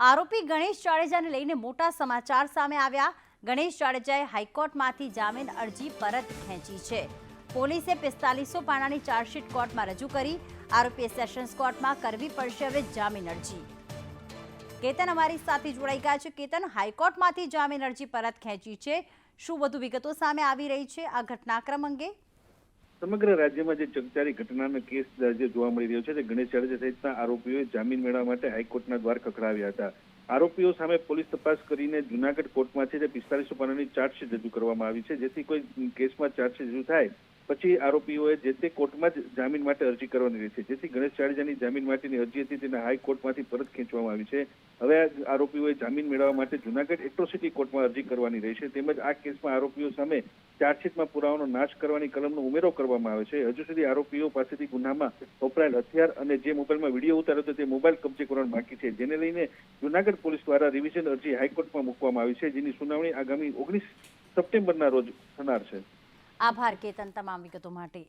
આરોપી ગણેશ જાડેજાને લઈને મોટા સમાચાર સામે આવ્યા. ગણેશ જાડેજાએ હાઈકોર્ટમાંથી જામીન અરજી પરત ખેંચી છે. પોલીસે પિસ્તાલીસો પાનાની ચાર્જશીટ કોર્ટમાં રજૂ કરી. આરોપીએ સેશન્સ કોર્ટમાં કરવી પડશે હવે જામીન અરજી. કેતન અમારી સાથે જોડાઈ ગયા છે. કેતન, હાઈકોર્ટમાંથી જામીન અરજી પરત ખેંચી છે. શું વધુ વિગતો સામે આવી રહી છે આ ઘટનાક્રમ અંગે? સમગ્ર રાજ્યમાં જે ચકચારી ઘટનાનો કેસ જે જોવા મળી રહ્યો છે તે ગણેશ જાડેજા સહિતના આરોપીઓએ જામીન મેળવવા માટે હાઈકોર્ટના દ્વાર ખખડાવ્યા હતા. આરોપીઓ સામે પોલીસ તપાસ કરીને જુનાગઢ કોર્ટમાં છે તે પિસ્તાલીસો પાનાની ચાર્જશીટ રજૂ કરવામાં આવી છે, જેથી કોઈ કેસમાં ચાર્જશીટ રજૂ થાય પછી આરોપીઓએ જે તે કોર્ટમાં જ જામીન માટે અરજી કરવાની રહેશે. જેથી ગણેશ જાડેજાની જામીન માટેની અરજી હતી તેને હાઈકોર્ટમાંથી પરત ખેંચવામાં આવી છે. હવે આરોપીઓએ જામીન મેળવવા માટે જુનાગઢ એટ્રોસિટી કોર્ટમાં અરજી કરવાની રહેશે. તેમજ આ કેસમાં આરોપીઓ સામે ચાર્જશીટમાં પુરાવાનો નાશ કરવાની કલમનો ઉમેરો કરવામાં આવે છે. હજુ સુધી આરોપીઓ પાસેથી ગુનામાં વપરાયેલ હથિયાર અને જે મોબાઈલમાં વીડિયો ઉતાર્યો હતો તે મોબાઈલ કબજે કરવાનું બાકી છે. જેને લઈને જુનાગઢ પોલીસ દ્વારા રિવિઝન અરજી હાઈકોર્ટમાં મૂકવામાં આવી છે, જેની સુનાવણી આગામી ઓગણીસ સપ્ટેમ્બરના રોજ થનાર છે. આભાર કેતન તમામ વિગતો માટે.